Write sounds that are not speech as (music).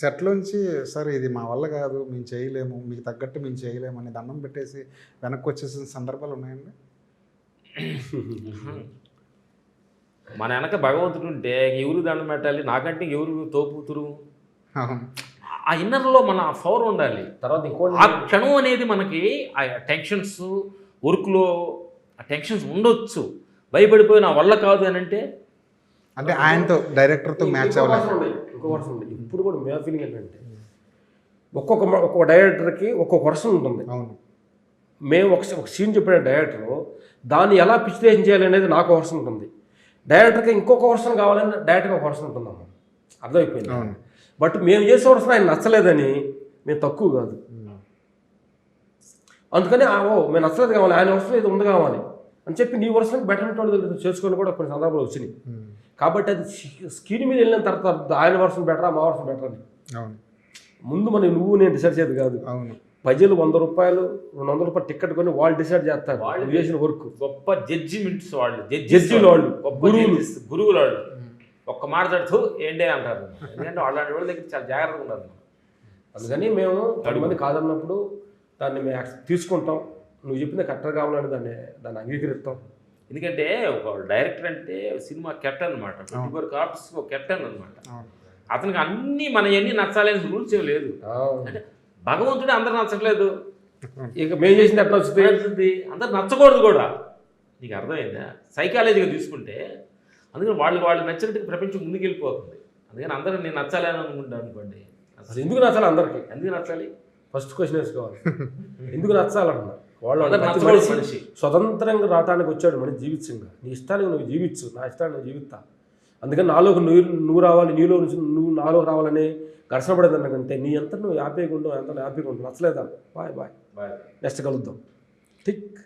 సెట్లోంచి sir ఇది మా వల్ల కాదు మేము చేయలేము మీకు తగ్గట్టు మేము చేయలేము అని దండం పెట్టేసి వెనక్కి వచ్చేసిన సందర్భాలు ఉన్నాయండి? (laughs) మన వెనక భగవంతుడు ఉంటే ఎవరు దండం పెట్టాలి నాకంటే ఎవరు తోపుతురు ఆ ఇన్నర్లో మన పవర్ ఉండాలి. తర్వాత ఆ క్షణం అనేది మనకి ఆ టెన్షన్స్ వర్క్లో ఆ టెన్షన్స్ ఉండొచ్చు. భయపడిపోయి నా వల్ల కాదు అని అంటే అంటే ఆయనతో డైరెక్టర్తో మ్యాచ్ ఉంది ఇంకో ఉంది ఇప్పుడు కూడా మే ఫీలింగ్ ఏంటంటే ఒక్కొక్క ఒక్కొక్క డైరెక్టర్కి ఒక్కొక్క వర్షన్ ఉంటుంది. అవును. మేము ఒక ఒక సీన్ చెప్పిన డైరెక్టర్ దాన్ని ఎలా పిచ్యులేషన్ చేయాలి అనేది నాకు వర్షన్ ఉంటుంది. డైరెక్టర్కి ఇంకొక వర్షన్ కావాలని డైరెక్టర్కి ఒక వర్షన్ ఉంటుందమ్మా. అర్థమైపోయింది. బట్ మేము చేసే వర్షన్ ఆయన నచ్చలేదని మేము తక్కువ కాదు. అందుకని ఆ, ఓ మేము నచ్చలేదు కావాలి ఆయన వర్షన్ ఇది ఉంది కావాలి. అని చెప్పి నీ వర్షన్కి బెటర్ వాళ్ళ దగ్గర చేసుకొని కూడా కొన్ని సందర్భాలు వచ్చినాయి. కాబట్టి అది స్క్రీన్ మీద వెళ్ళిన తర్వాత ఆయన వర్షన్ బెటరా మా వర్షన్ బెటర్ అని. అవును. ముందు మనం నువ్వు నేను డిసైడ్ చేసేది కాదు. అవును. ప్రజలు వంద రూపాయలు రెండు వందల రూపాయలు టికెట్ కొని వాళ్ళు డిసైడ్ చేస్తారు. వాళ్ళు చేసిన వర్క్ గొప్ప జడ్జిమెంట్స్ వాళ్ళు. జడ్జిలు వాళ్ళు, గొప్ప గురువులు. వాళ్ళు. ఒక్క మాట తడుతూ ఏంటే అంటారు. ఎందుకంటే వాళ్ళ వాళ్ళ దగ్గర చాలా జాగ్రత్తగా ఉన్నారు అందుకని మేము పది మంది కాదన్నప్పుడు దాన్ని మేము తీసుకుంటాం. నువ్వు చెప్పింది కరెక్ట్గా కావాలని దాన్ని దాన్ని అంగీకరిస్తాం. ఎందుకంటే ఒక డైరెక్టర్ అంటే సినిమా కెప్టెన్ అనమాట ఫోర్ కార్ప్స్ ఒక కెప్టెన్ అనమాట అతనికి అన్ని మన అన్ని నచ్చాలని రూల్స్ ఏం లేదు. అంటే భగవంతుడు అందరు నచ్చట్లేదు. (laughs) ఇక మేము వస్తుంది? నచ్చుతుంది అందరు నచ్చకూడదు కూడా. నీకు అర్థమైందా? సైకాలజీగా తీసుకుంటే అందుకని వాళ్ళు వాళ్ళు నచ్చినట్టు ప్రపంచం ముందుకు వెళ్ళిపోతుంది అందుకని అందరూ నేను నచ్చాలని అనుకుంటాను అనుకోండి. అసలు ఎందుకు నచ్చాలి అందరికి? ఎందుకు నచ్చాలి? ఫస్ట్ క్వశ్చన్ వేసుకోవాలి. ఎందుకు నచ్చాలన్నా? వాళ్ళు స్వతంత్రంగా రావటానికి వచ్చాడు మనిషి జీవించంగా నీ ఇష్టానికి నువ్వు జీవించు నా ఇష్టాన్ని నువ్వు జీవిస్తా. అందుకని నాలోకి నువ్వు నువ్వు రావాలి నీలో నుంచి నువ్వు నాలో రావాలని ఘర్షణ పడేదన్నకంటే నీ ఎంత నువ్వు హ్యాపీగా ఉండవు ఎంత హ్యాపీగా ఉండవు నచ్చలేదా? Bye bye. బాయ్. నెక్స్ట్ కలుద్దాం. టిక్.